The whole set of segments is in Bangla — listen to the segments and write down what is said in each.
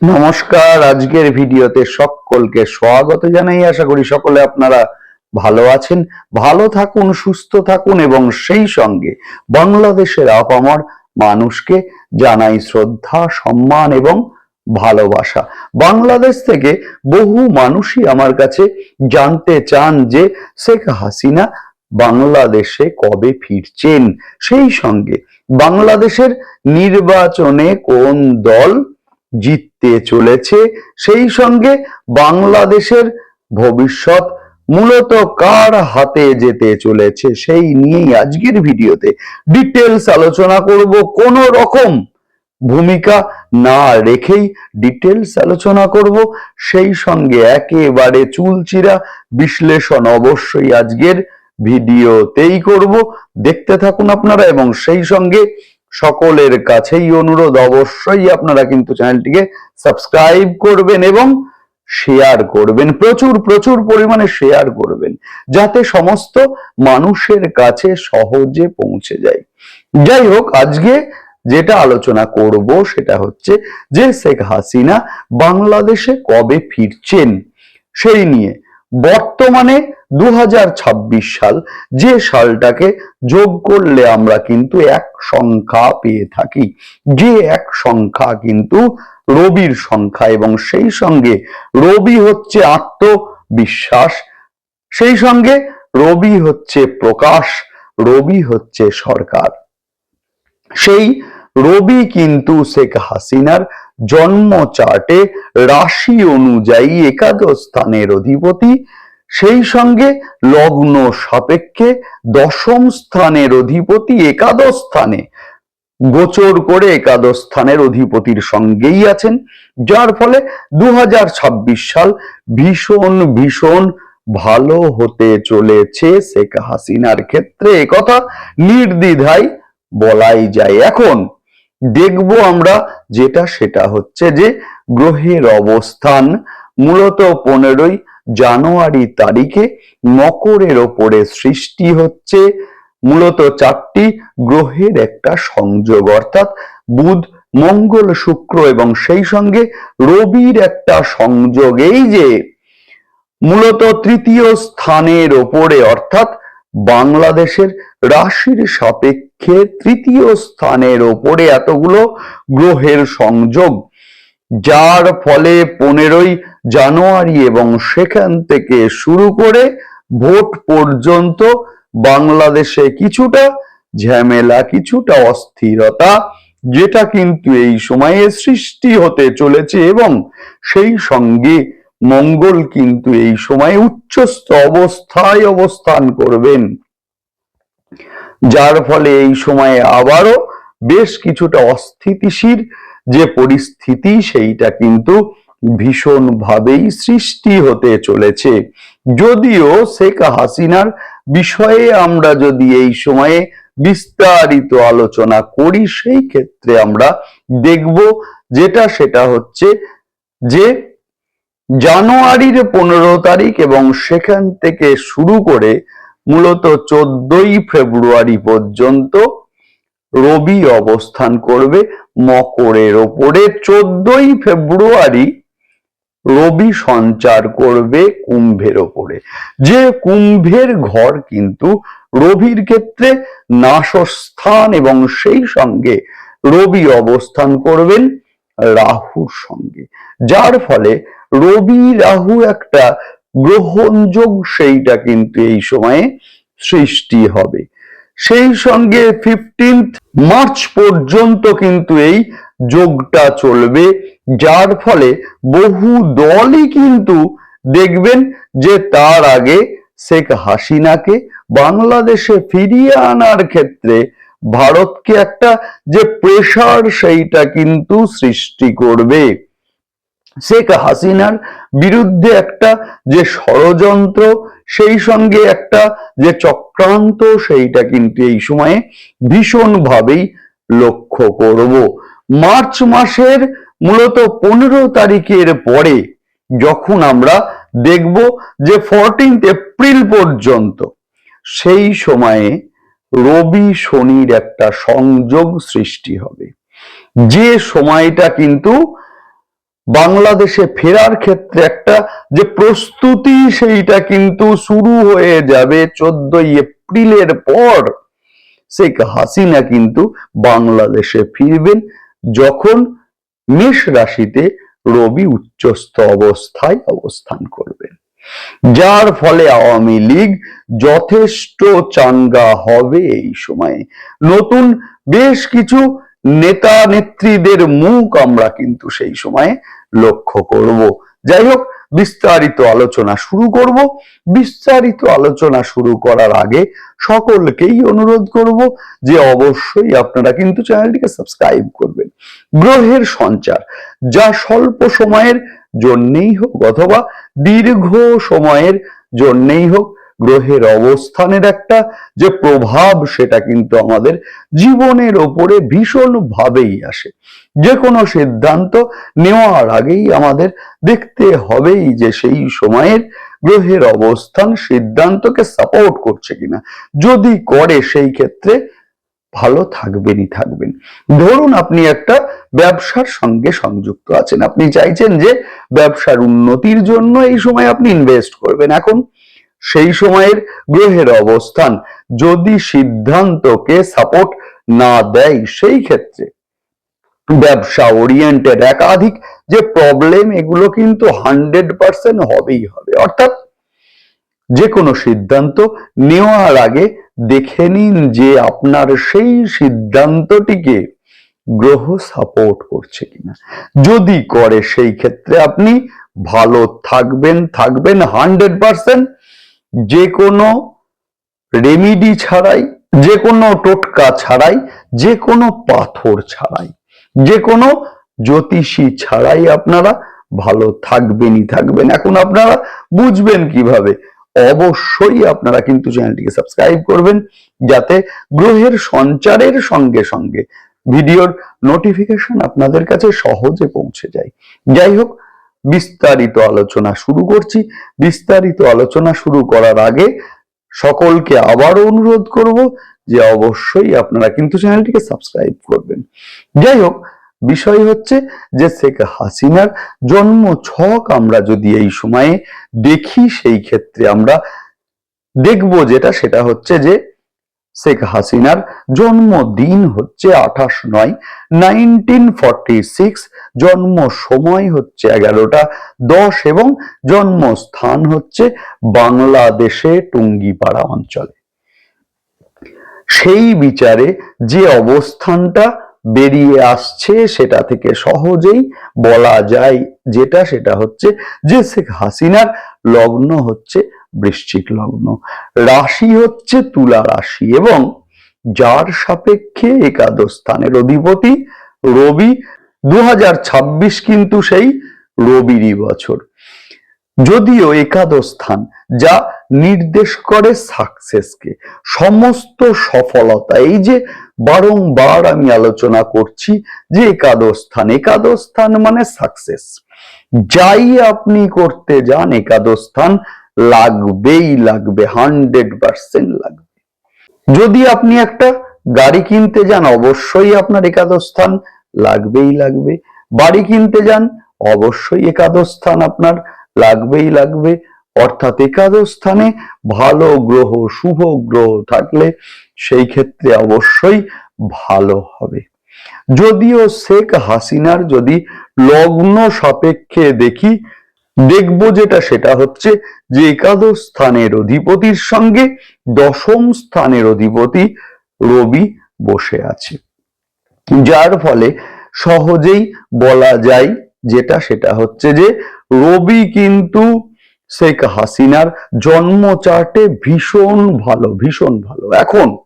নমস্কার, আজকের ভিডিওতে সকলকে স্বাগত জানাই। আশা করি সকলে আপনারা ভালো আছেন, ভালো থাকুন, সুস্থ থাকুন এবং সেই সঙ্গে বাংলাদেশের আপামর মানুষকে জানাই শ্রদ্ধা, সম্মান এবং ভালোবাসা। বাংলাদেশ থেকে বহু মানুষই আমার কাছে জানতে চান যে শেখ হাসিনা বাংলাদেশে কবে ফিরছেন। সেই সঙ্গে বাংলাদেশের নির্বাচনে কোন দল জিততে চলেছে। সেই সঙ্গে বাংলাদেশের ভবিষ্যৎ মূলত কার হাতে যেতে চলেছে সেই নিয়েই আজকের ভিডিওতে ডিটেলস আলোচনা করব। কোন রকম ভূমিকা না রেখেই ডিটেলস আলোচনা করব। সেই সঙ্গে একেবারে চুলচিরা বিশ্লেষণ অবশ্যই আজকের ভিডিওতেই করব। দেখতে থাকুন আপনারা এবং সেই সঙ্গে সকলের কাছেই অনুরোধ অবশ্যই আপনারা কিন্তু চ্যানেলটিকে সাবস্ক্রাইব করবেন এবং শেয়ার করবেন, প্রচুর প্রচুর পরিমাণে শেয়ার করবেন, যাতে সমস্ত মানুষের কাছে সহজে পৌঁছে যায়। যাই হোক, আজকে যেটা আলোচনা করব সেটা হচ্ছে যে শেখ হাসিনা বাংলাদেশে কবে ফিরছেন সেই নিয়ে। বর্তমানে দু হাজার ছাব্বিশ সাল যে সালটাকে যোগ করলে আমরা কিন্তু এক সংখ্যা পেয়ে থাকি। যে এক সংখ্যা কিন্তু রবির সংখ্যা এবং সেই সঙ্গে রবি হচ্ছে আত্মবিশ্বাস, সেই সঙ্গে রবি হচ্ছে প্রকাশ, রবি হচ্ছে সরকার। সেই রবি কিন্তু শেখ হাসিনার জন্ম চার্টে রাশি অনুযায়ী একাদশ স্থানের অধিপতি সেই সঙ্গে লগ্ন সাপেক্ষে দশম স্থানের অধিপতি একাদশ স্থানে, গোচর করে একাদশ স্থানের অধিপতির সঙ্গেই আছেন, যার ফলে দু সাল ভীষণ ভীষণ ভালো হতে চলেছে শেখ হাসিনার ক্ষেত্রে। একথা নির্দ্বিধায় বলাই যায়। এখন দেখব আমরা যেটা, সেটা হচ্ছে যে গ্রহের অবস্থান। মূলত পনেরোই জানুয়ারি তারিখে মকরের ওপরে সৃষ্টি হচ্ছে মূলত চারটি গ্রহের একটা সংযোগ। অর্থাৎ বুধ, মঙ্গল, শুক্র এবং সেই সঙ্গে রবির একটা সংযোগ। এই যে মূলত তৃতীয় স্থানের ওপরে, অর্থাৎ বাংলাদেশের রাশির সাপেক্ষে তৃতীয় স্থানের ওপরে এতগুলো গ্রহের সংযোগ, যার ফলে পনেরোই জানুয়ারি এবং সেখান থেকে শুরু করে ভোট পর্যন্ত বাংলাদেশে কিছুটা ঝামেলা, কিছুটা অস্থিরতা, যেটা কিন্তু এই সময়ে সৃষ্টি হতে চলেছে এবং সেই সঙ্গে মঙ্গল কিন্তু এই সময়ে উচ্চস্থ অবস্থায় অবস্থান করবেন। যার ফলে এই সময়ে আবারও বেশ কিছুটা অস্থিতিশীল যে পরিস্থিতি, সেইটা কিন্তু ভীষণ ভাবেই সৃষ্টি হতে চলেছে। যদিও শেখ হাসিনার বিষয়ে আমরা যদি এই সময়ে বিস্তারিত আলোচনা করি, সেই ক্ষেত্রে আমরা দেখব যেটা, সেটা হচ্ছে যে জানুয়ারির পনেরো তারিখ এবং সেখান থেকে শুরু করে মূলত চোদ্দই ফেব্রুয়ারি পর্যন্ত রবি অবস্থান করবে মকরের ওপরে। চোদ্দই ফেব্রুয়ারি রবি সঞ্চার করবে কুম্ভের ওপরে। যে কুম্ভের ঘর কিন্তু রবির ক্ষেত্রে নাশস্থান এবং সেই সঙ্গে রবি অবস্থান করবেন রাহুর সঙ্গে। যার ফলে রবি রাহু একটা গ্রহণযোগ সেইটা কিন্তু এই সময়ে সৃষ্টি হবে। সেই সঙ্গে ফিফটিন্থ মার্চ পর্যন্ত কিন্তু এই যোগটা চলবে, যার ফলে বহু দলই কিন্তু দেখবেন যে তার আগে শেখ হাসিনাকে বাংলাদেশে ফিরিয়ে আনার ক্ষেত্রে ভারতকে একটা যে প্রেশার সেইটা কিন্তু সৃষ্টি করবে। শেখ হাসিনার বিরুদ্ধে একটা যে ষড়যন্ত্র, সেই সঙ্গে একটা যে চক্রান্ত, সেইটা কিন্তু এই সময়ে ভীষণভাবেই লক্ষ্য করব। মার্চ মাসের মূলত পনেরো তারিখের পরে যখন আমরা দেখব যে ফোরটিন্থ এপ্রিল পর্যন্ত সেই সময়ে রবি শনির একটা সংযোগ সৃষ্টি হবে। যে সময়টা কিন্তু বাংলাদেশে ফেরার ক্ষেত্রে একটা যে প্রস্তুতি সেইটা কিন্তু শুরু হয়ে যাবে চোদ্দই এপ্রিলের পর। শেখ হাসিনা কিন্তু বাংলাদেশে ফিরবেন। যখন মেষ রাশিতে রবি উচ্চস্থ অবস্থায় অবস্থান করবেন। যার ফলে আওয়ামী লীগ যথেষ্ট চাঙ্গা হবে এই সময়ে। নতুন বেশ কিছু নেতা নেত্রীদের মুখ আমরা কিন্তু সেই সময়ে লক্ষ্য করব। যাই হোক বিস্তারিত আলোচনা শুরু করব। বিস্তারিত আলোচনা শুরু করার আগে সকলকেই অনুরোধ করব যে অবশ্যই আপনারা কিন্তু চ্যানেলটিকে সাবস্ক্রাইব করবেন। গ্রহের সঞ্চার, যা স্বল্প সময়ের জন্যেই হোক অথবা দীর্ঘ সময়ের জন্যেই হোক গ্রহের অবস্থানের একটা যে প্রভাব, সেটা কিন্তু আমাদের জীবনের ওপরে ভীষণ ভাবেই আসে। যে কোনো সিদ্ধান্ত নেওয়ার আগেই আমাদের দেখতে হবেই যে সেই সময়ের গ্রহের অবস্থান সিদ্ধান্তকে সাপোর্ট করছে কিনা। যদি করে, সেই ক্ষেত্রে ভালো থাকবেনই থাকবেন। ধরুন আপনি একটা ব্যবসার সঙ্গে সংযুক্ত আছেন। আপনি চাইছেন যে ব্যবসার উন্নতির জন্য এই সময় আপনি ইনভেস্ট করবেন। এখন সেই সময়ের গ্রহের অবস্থান। যদি সিদ্ধান্তকে সাপোর্ট না দেয়, সেই ক্ষেত্রে ব্যবসা ওরিয়েন্টেড একাধিক যে প্রবলেম এগুলো কিন্তু হান্ড্রেড পার্সেন্ট হবেই হবে। অর্থাৎ যে কোনো সিদ্ধান্ত নেওয়ার আগে দেখে নিন যে আপনার সেই সিদ্ধান্তটিকে গ্রহ সাপোর্ট করছে কিনা। যদি করে, সেই ক্ষেত্রে আপনি ভালো থাকবেন থাকবেন হান্ড্রেড পার্সেন্ট যে কোনো রেমিডি ছাড়াই, যে কোনো টোটকা ছাড়াই, যে কোনো পাথর ছাড়াই, যে কোনো জ্যোতিষী ছাড়াই আপনারা ভালো থাকবেনই থাকবেন। এখন আপনারা বুঝবেন কীভাবে? অবশ্যই আপনারা কিন্তু চ্যানেলটিকে সাবস্ক্রাইব করবেন, যাতে গ্রহের সঞ্চারের সঙ্গে সঙ্গে ভিডিওর নোটিফিকেশন আপনাদের কাছে সহজে পৌঁছে যায়। যাই হোক বিস্তারিত আলোচনা শুরু করছি। বিস্তারিত আলোচনা শুরু করার আগে সকলকে আবারও অনুরোধ করব যে অবশ্যই আপনারা কিন্তু চ্যানেলটিকে সাবস্ক্রাইব করবেন। যাই হোক, বিষয় হচ্ছে যে শেখ হাসিনার জন্ম ছক আমরা যদি এই সময়ে দেখি, সেই ক্ষেত্রে আমরা দেখব যেটা, সেটা হচ্ছে যে শেখ হাসিনার জন্মদিন হচ্ছে আঠাশ নয় নাইনটিন ফর্টি সিক্স জন্ম সময় হচ্ছে এগারোটা দশ এবং জন্মস্থান হচ্ছে বাংলাদেশে টুঙ্গিপাড়া অঞ্চলে। সেই বিচারে যে অবস্থানটা বেরিয়ে আসছে সেটা থেকে সহজেই বলা যায় যেটা, সেটা হচ্ছে যে শেখ হাসিনার লগ্ন হচ্ছে বৃশ্চিক লগ্ন। রাশি হচ্ছে তুলা রাশি এবং যার সাপেক্ষে একাদশ স্থানের অধিপতি রবি। দু কিন্তু সেই রবিরই বছর। যদিও একাদশ স্থান যা নির্দেশ করে সাকসেসকে, সমস্ত সফলতা, এই যে বারংবার আমি আলোচনা করছি যে একাদশ স্থান একাদশ স্থান মানে সাকসেস। যাই আপনি করতে যান, একাদশ স্থান লাগবেই লাগবে হান্ড্রেড পার্সেন্ট লাগবে। যদি আপনি একটা গাড়ি কিনতে যান, অবশ্যই আপনার একাদশ স্থান লাগবেই লাগবে। বাড়ি কিনতে যান, অবশ্যই একাদশ স্থান আপনার লাগবেই লাগবে। অর্থাৎ একাদশ স্থানে ভালো গ্রহ, শুভ গ্রহ থাকলে সেই ক্ষেত্রে অবশ্যই ভালো হবে। যদিও শেখ হাসিনার যদি লগ্ন সাপেক্ষে দেখি দেখব যেটা, সেটা হচ্ছে যে একাদশ স্থানের অধিপতির সঙ্গে দশম স্থানের অধিপতি রবি বসে আছে। যার ফলে সহজেই বলা যায় যেটা, সেটা হচ্ছে যে রবি কিন্তু শেখ হাসিনার জন্ম চার্টে ভীষণ ভালো ভীষণ ভালো। এখন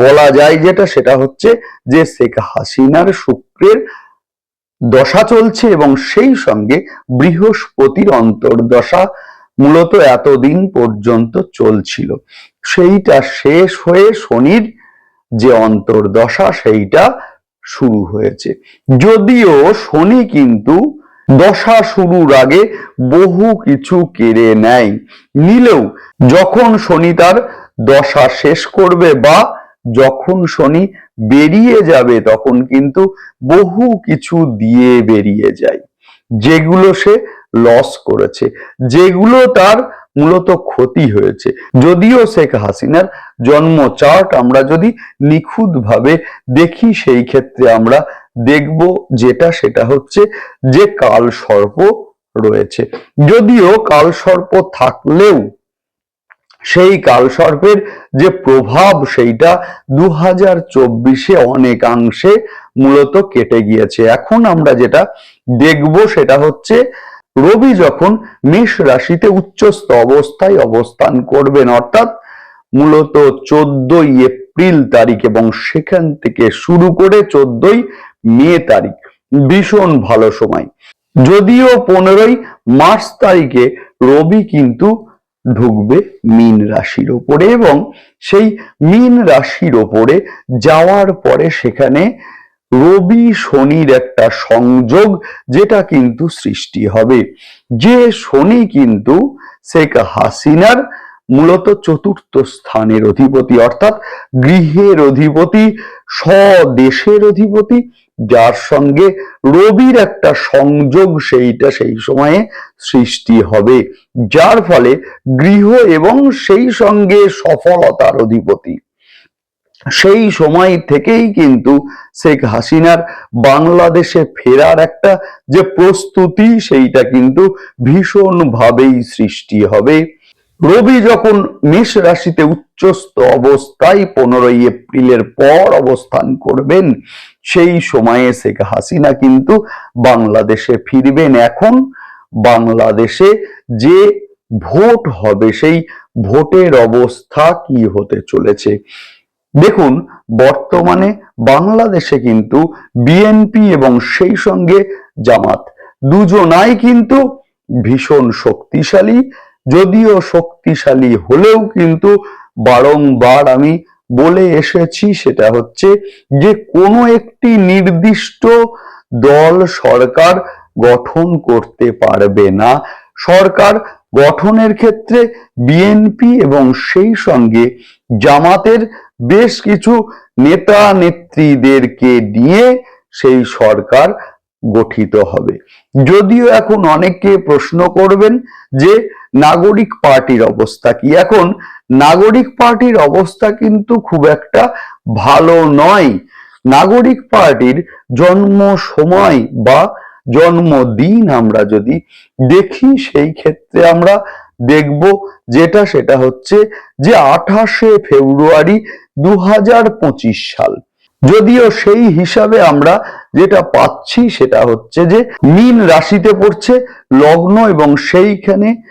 বলা যায় যেটা, সেটা হচ্ছে যে শেখ হাসিনার শুক্রের দশা চলছে এবং সেই সঙ্গে বৃহস্পতির অন্তর্দশা মূলত এতদিন পর্যন্ত চলছিল। সেইটা শেষ হয়ে শনির যে অন্তর্দশা, সেইটা শুরু হয়েছে। যদিও শনি কিন্তু দশা শুরুর আগে বহু কিছু কেড়ে নেয়। নিলেও যখন শনি তার দশা শেষ করবে বা যখন শনি বেরিয়ে যাবে, তখন কিন্তু বহু কিছু দিয়ে বেরিয়ে যায়। যেগুলো সে লস করেছে, যেগুলো তার মূলত ক্ষতি হয়েছে। যদিও শেখ হাসিনার জন্ম চার্ট আমরা যদি নিখুঁতভাবে দেখি, সেই ক্ষেত্রে আমরা দেখব যেটা, সেটা হচ্ছে যে কাল সর্প রয়েছে। যদিও কাল সর্প থাকলেও সেই কালসর্পের যে প্রভাব, সেইটা দু হাজার চব্বিশে অনেকাংশে মূলত কেটে গিয়েছে। এখন আমরা যেটা দেখব, সেটা হচ্ছে রবি যখন মেষ রাশিতে উচ্চস্থ অবস্থায় অবস্থান করবেন, অর্থাৎ মূলত চোদ্দই এপ্রিল তারিখ এবং সেখান থেকে শুরু করে চোদ্দই মে তারিখ, ভীষণ ভালো সময়। যদিও পনেরোই মার্চ তারিখে রবি কিন্তু ঢুকবে মীন রাশির ওপরে এবং সেই মীন রাশির ওপরে যাওয়ার পরে সেখানে রবি শনির একটা সংযোগ যেটা কিন্তু সৃষ্টি হবে। যে শনি কিন্তু শেখ হাসিনার মূলত চতুর্থ স্থানের অধিপতি অর্থাৎ গৃহের অধিপতি স্বদেশের অধিপতি যার সঙ্গে রবির একটা সংযোগ সেইটা সেই সময়ে সৃষ্টি হবে, যার ফলে গৃহ এবং সেই সঙ্গে সফলতার অধিপতি। সেই সময় থেকেই কিন্তু শেখ হাসিনার বাংলাদেশে ফেরার একটা যে প্রস্তুতি সেইটা কিন্তু ভীষণভাবেই সৃষ্টি হবে। রবি যখন মেষ রাশিতে উচ্চস্থ অবস্থায় পনেরোই এপ্রিলের পর অবস্থান করবেন সেই সময়ে শেখ হাসিনা কিন্তু বাংলাদেশে ফিরবেন। এখন বাংলাদেশে যে ভোট হবে, সেই ভোটের অবস্থা কি হতে চলেছে? দেখুন, বর্তমানে বাংলাদেশে কিন্তু বিএনপি এবং সেই সঙ্গে জামাত দুজনাই কিন্তু ভীষণ শক্তিশালী। যদিও শক্তিশালী হলেও কিন্তু বারংবার আমি বলে এসেছি সেটা হচ্ছে যে কোনো একটি নির্দিষ্ট দল সরকার গঠন করতে পারবে না। সরকার গঠনের ক্ষেত্রে বিএনপি এবং সেই সঙ্গে জামাতের বেশ কিছু নেতা নেত্রীদেরকে নিয়ে সেই সরকার গঠিত হবে। যদিও এখন অনেকে প্রশ্ন করবেন যে নাগরিক পার্টির অবস্থা কি? এখন নাগরিক পার্টির অবস্থা কিন্তু খুব একটা ভালো নয়। নাগরিক পার্টির জন্ম সময় বা জন্মদিন আমরা যদি দেখি, সেই ক্ষেত্রে আমরা দেখব যেটা, সেটা হচ্ছে যে আঠাশে ফেব্রুয়ারি দু হাজার পঁচিশ সাল। যদিও সেই হিসাবে আমরা যেটা পাচ্ছি, সেটা হচ্ছে যে মীন রাশিতে পড়ছে, লগ্ন এবং সেইখানে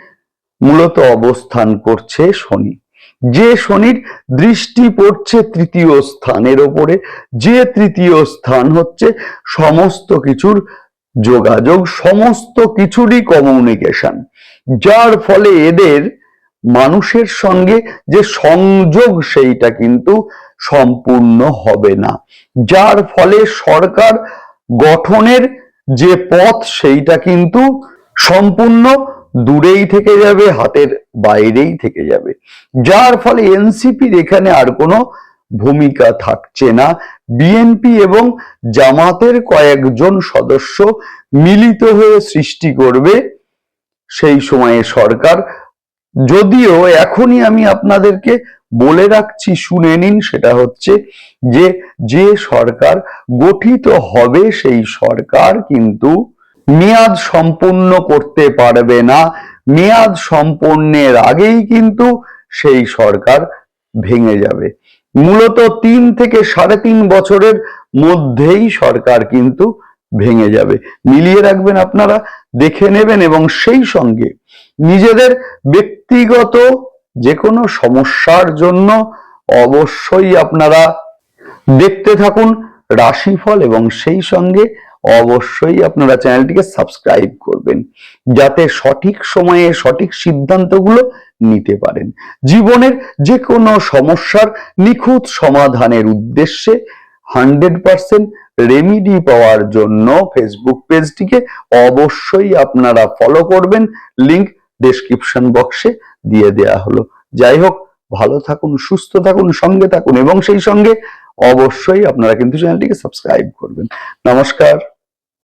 মূলত অবস্থান করছে শনি। যে শনির দৃষ্টি পড়ছে তৃতীয় স্থানের ওপরে, যে তৃতীয় স্থান হচ্ছে সমস্ত কিছুর যোগাযোগ, সমস্ত কিছুরই কমিউনিকেশন যার ফলে এদের মানুষের সঙ্গে যে সংযোগ সেইটা কিন্তু সম্পূর্ণ হবে না। যার ফলে সরকার গঠনের যে পথ সেইটা কিন্তু সম্পূর্ণ দূরেই থেকে যাবে, হাতের বাইরেই থেকে যাবে। যার ফলে এনসিপির এখানে আর কোনো ভূমিকা থাকছে না। বিএনপি এবং জামাতের কয়েকজন সদস্য মিলিত হয়ে সৃষ্টি করবে সেই সময়ে সরকার। যদিও এখনই আমি আপনাদেরকে বলে রাখছি, শুনে নিন, সেটা হচ্ছে যে যে সরকার গঠিত হবে সেই সরকার কিন্তু মেয়াদ সম্পূর্ণ করতে পারবে না। মেয়াদ সম্পন্নের আগেই কিন্তু সেই সরকার ভেঙে যাবে। মূলত তিন থেকে সাড়ে তিন বছরের মধ্যেই সরকার কিন্তু ভেঙে যাবে। মিলিয়ে রাখবেন আপনারা, দেখে নেবেন এবং সেই সঙ্গে নিজেদের ব্যক্তিগত যে কোনো সমস্যার জন্য অবশ্যই আপনারা দেখতে থাকুন রাশিফল এবং সেই সঙ্গে অবশ্যই আপনারা চ্যানেলটিকে সাবস্ক্রাইব করবেন, যাতে সঠিক সময়ে সঠিক সিদ্ধান্তগুলো নিতে পারেন। জীবনের যে কোনো সমস্যার নিখুঁত সমাধানের উদ্দেশ্যে হান্ড্রেড পার্সেন্ট রেমিডি পাওয়ার জন্য ফেসবুক পেজটিকে অবশ্যই আপনারা ফলো করবেন। লিংক ডেসক্রিপশন বক্সে দিয়ে দেয়া হলো। যাই হোক, ভালো থাকুন, সুস্থ থাকুন, সঙ্গে থাকুন এবং সেই সঙ্গে অবশ্যই আপনারা কিন্তু চ্যানেলটিকে সাবস্ক্রাইব করবেন। নমস্কার।